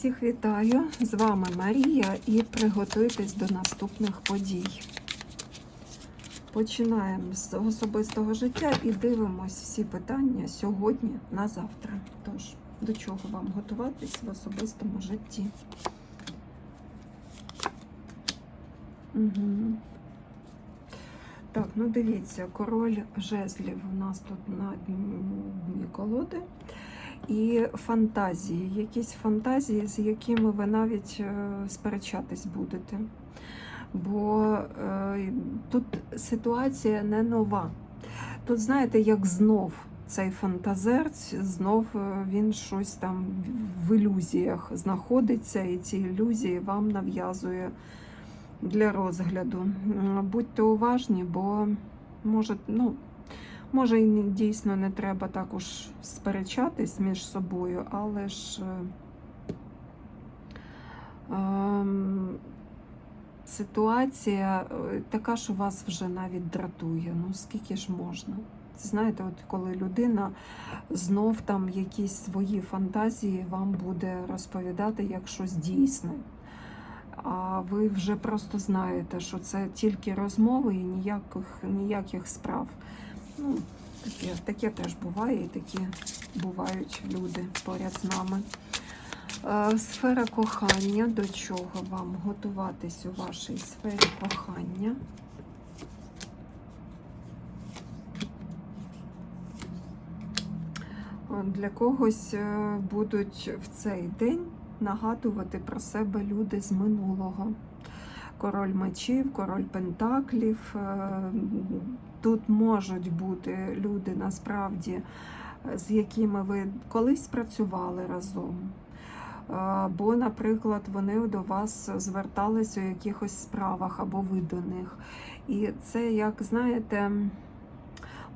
Всіх вітаю! З вами Марія і приготуйтесь до наступних подій. Починаємо з особистого життя і дивимось всі питання сьогодні на завтра. Тож, до чого вам готуватись в особистому житті? Угу. Так, ну дивіться, король жезлів у нас тут на дні колоди. І фантазії, якісь фантазії, з якими ви навіть е, сперечатись будете. Бо е, тут ситуація не нова. Тут, знаєте, як знов цей фантазер, знов е, він щось там в ілюзіях знаходиться, і ці ілюзії вам нав'язує для розгляду. Будьте уважні, бо може, ну, може і дійсно не треба також сперечатись між собою, але ж е, ем, ситуація е, така, що вас вже навіть дратує. Ну скільки ж можна? Знаєте, от коли людина знов там якісь свої фантазії вам буде розповідати як щось дійсне. А ви вже просто знаєте, що це тільки розмови і ніяких, ніяких справ. Ну, таке, таке теж буває, і такі бувають люди поряд з нами. Е, Сфера кохання. До чого вам готуватись у вашій сфері кохання? Е, Для когось е, будуть в цей день нагадувати про себе люди з минулого. Король мечів, король пентаклів. Е, Тут можуть бути люди насправді, з якими ви колись працювали разом. Або, наприклад, вони до вас зверталися у якихось справах, або ви до них. І це, як знаєте,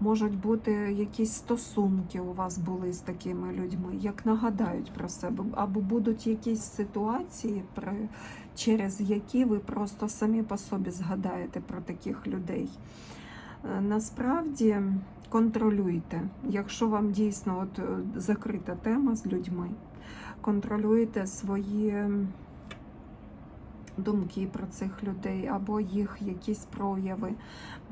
можуть бути якісь стосунки у вас були з такими людьми, як нагадають про себе, або будуть якісь ситуації, при- через які ви просто самі по собі згадаєте про таких людей. Е, Насправді контролюйте, якщо вам дійсно от е, закрита тема з людьми, контролюйте свої думки про цих людей або їх якісь прояви.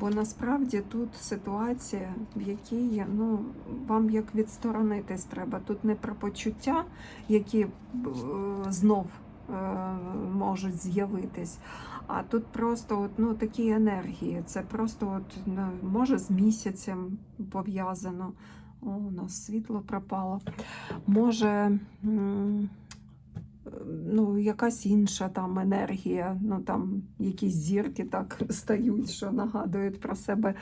Бо насправді тут ситуація, в якій ну, вам як відсторонитись треба. Тут не про почуття, які е, знов можуть з'явитись. А тут просто от, ну, такі енергії. Це просто от, ну, може з місяцем пов'язано. О, у нас світло пропало. Може, ну, якась інша там енергія, ну там якісь зірки так стають, що нагадують про себе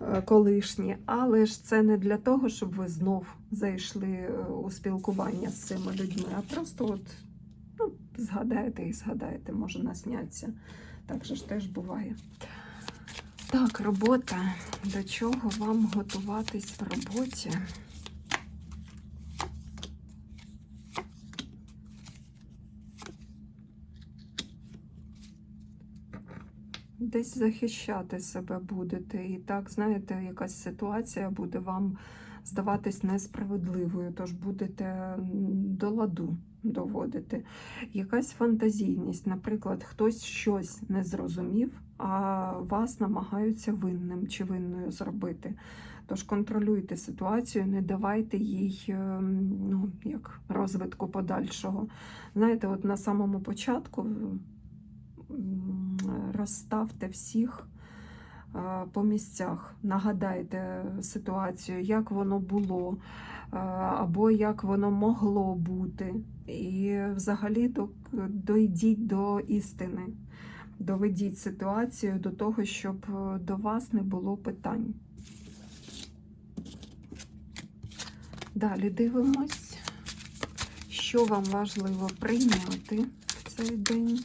е, колишні. Але ж це не для того, щоб ви знов зайшли е, у спілкування з цими людьми, а просто от згадаєте і згадаєте, може насняться. Так же ж теж буває. Так, робота. До чого вам готуватись в роботі? Десь захищати себе будете. І так, знаєте, якась ситуація буде вам здаватись несправедливою, тож будете до ладу доводити. Якась фантазійність, наприклад, хтось щось не зрозумів, а вас намагаються винним чи винною зробити. Тож контролюйте ситуацію, не давайте їй ем, ну, як розвитку подальшого. Знаєте, от на самому початку розставте всіх е, по місцях, нагадайте ситуацію, як воно було, е, або як воно могло бути. І взагалі до- дойдіть до істини. Доведіть ситуацію до того, щоб е, до вас не було питань. Далі дивимось, що вам важливо прийняти в цей день.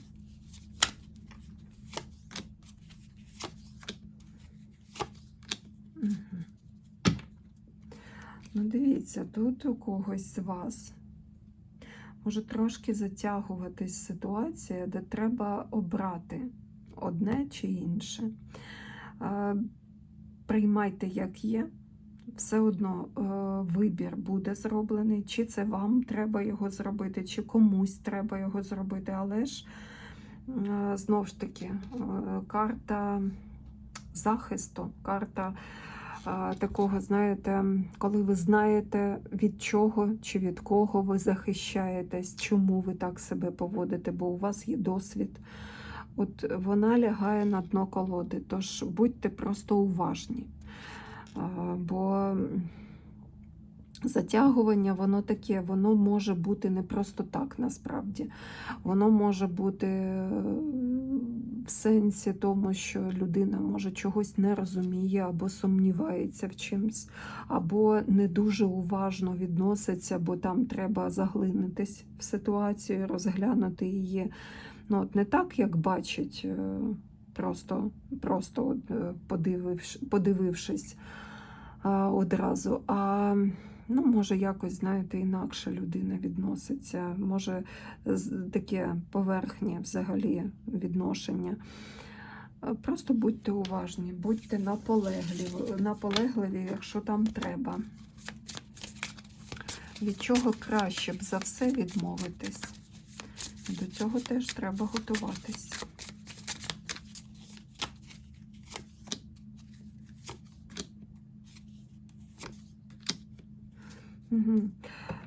Мгм. Ну, дивіться, тут у когось з вас може трошки затягуватись ситуація, де треба обрати одне чи інше. Е, Приймайте, як є. все одно е, вибір буде зроблений, чи це вам треба його зробити, чи комусь треба його зробити. Але ж е, знову ж таки, карта захисту, карта такого, знаєте, коли ви знаєте, від чого чи від кого ви захищаєтесь, чому ви так себе поводите, бо у вас є досвід. От вона лягає на дно колоди, тож будьте просто уважні. Бо затягування, воно таке, воно може бути не просто так насправді. Воно може бути в сенсі тому, що людина може чогось не розуміє або сумнівається в чимсь, або не дуже уважно відноситься, бо там треба заглинутись в ситуацію, розглянути її. Ну, от не так, як бачить, е, просто, просто е, подививш, подивившись а, одразу. А ну, може, якось, знаєте, інакше людина відноситься, може таке поверхнє взагалі відношення. Просто будьте уважні, будьте наполегливі, наполегливі, якщо там треба. Від чого краще б за все відмовитись. До цього теж треба готуватись.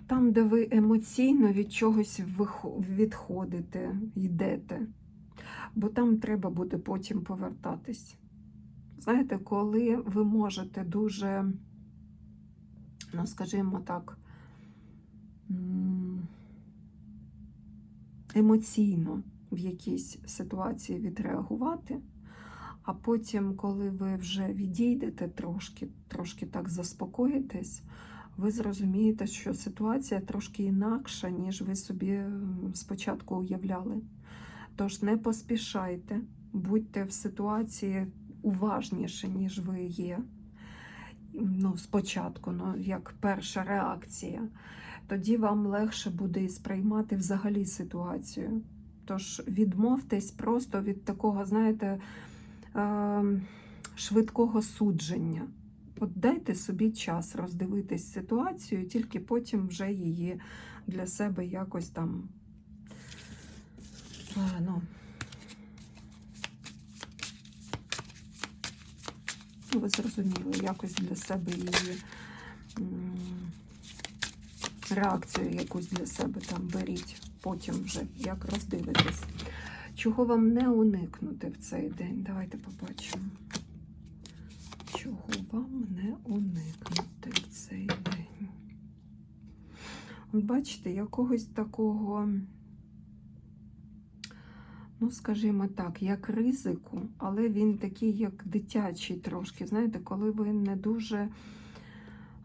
Там, де ви емоційно від чогось відходите, йдете, бо там треба буде потім повертатись. Знаєте, коли ви можете дуже, ну, скажімо так, емоційно в якійсь ситуації відреагувати, а потім, коли ви вже відійдете трошки, трошки так заспокоїтесь, ви зрозумієте, що ситуація трошки інакша, ніж ви собі спочатку уявляли. Тож не поспішайте, будьте в ситуації уважніше, ніж ви є. Ну, спочатку, ну, як перша реакція. Тоді вам легше буде сприймати взагалі ситуацію. Тож відмовтесь просто від такого, знаєте, е, швидкого судження. От собі час роздивитись ситуацію, тільки потім вже її для себе якось там. Ну, ну, ви зрозуміли, якось для себе її реакцію якусь для себе там беріть, потім вже як роздивитесь. Чого вам не уникнути в цей день? Давайте побачимо. Чого вам не уникнути в цей день? От бачите, якогось такого, ну, скажімо так, як ризику, але він такий, як дитячий трошки. Знаєте, коли ви не дуже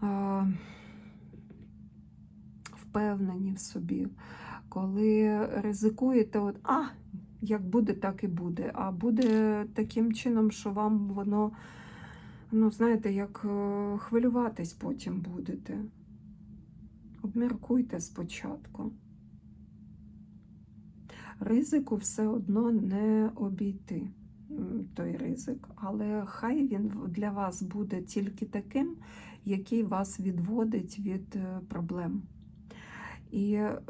а, впевнені в собі, коли ризикуєте, от, а, як буде, так і буде. А буде таким чином, що вам воно ну, знаєте, як е, хвилюватись потім будете. Обміркуйте спочатку. Ризику все одно не обійти той ризик, але хай він для вас буде тільки таким, який вас відводить від е, проблем. І е,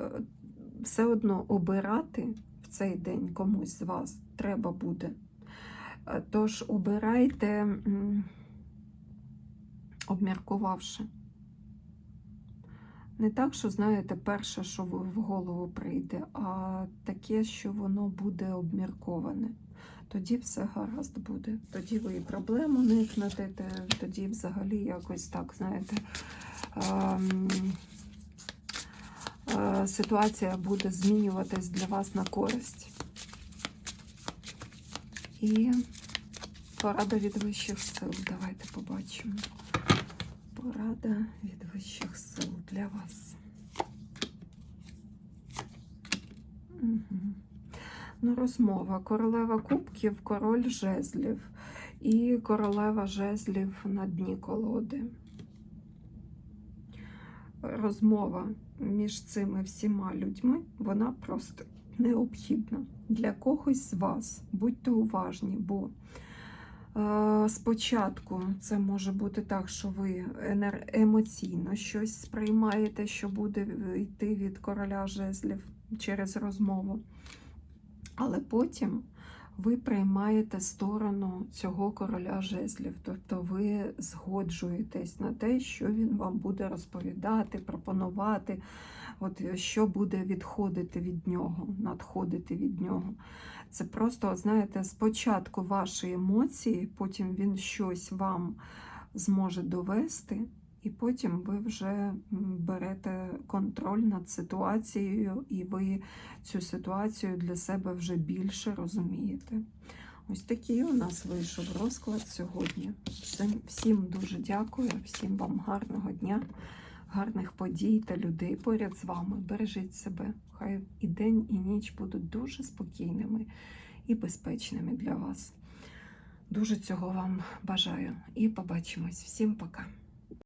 все одно обирати в цей день комусь з вас треба буде. Е, Тож обирайте. обміркувавши. Не так, що, знаєте, перше, що в голову прийде, а таке, що воно буде обмірковане. Тоді все гаразд буде. Тоді ви і проблем уникнете, те- тоді взагалі якось так, знаєте, ем, е, ситуація буде змінюватись для вас на користь. І порада від вищих сил. Давайте побачимо. Порада від вищих сил для вас. Угу. Ну, розмова. Королева кубків, король жезлів і королева жезлів на дні колоди. Розмова між цими всіма людьми, вона просто необхідна. Для когось з вас будьте уважні, бо Спочатку це може бути так, що ви емоційно щось сприймаєте, що буде йти від короля жезлів через розмову. Але потім ви приймаєте сторону цього короля жезлів, тобто ви згоджуєтесь на те, що він вам буде розповідати, пропонувати, от що буде відходити від нього, надходити від нього. Це просто, знаєте, спочатку ваші емоції, потім він щось вам зможе довести, і потім ви вже берете контроль над ситуацією, і ви цю ситуацію для себе вже більше розумієте. Ось такий у нас вийшов розклад сьогодні. Всім, всім дуже дякую, всім вам гарного дня, гарних подій та людей поряд з вами. Бережіть себе. Хай і день, і ніч будуть дуже спокійними і безпечними для вас. Дуже цього вам бажаю. І побачимось. Всім пока.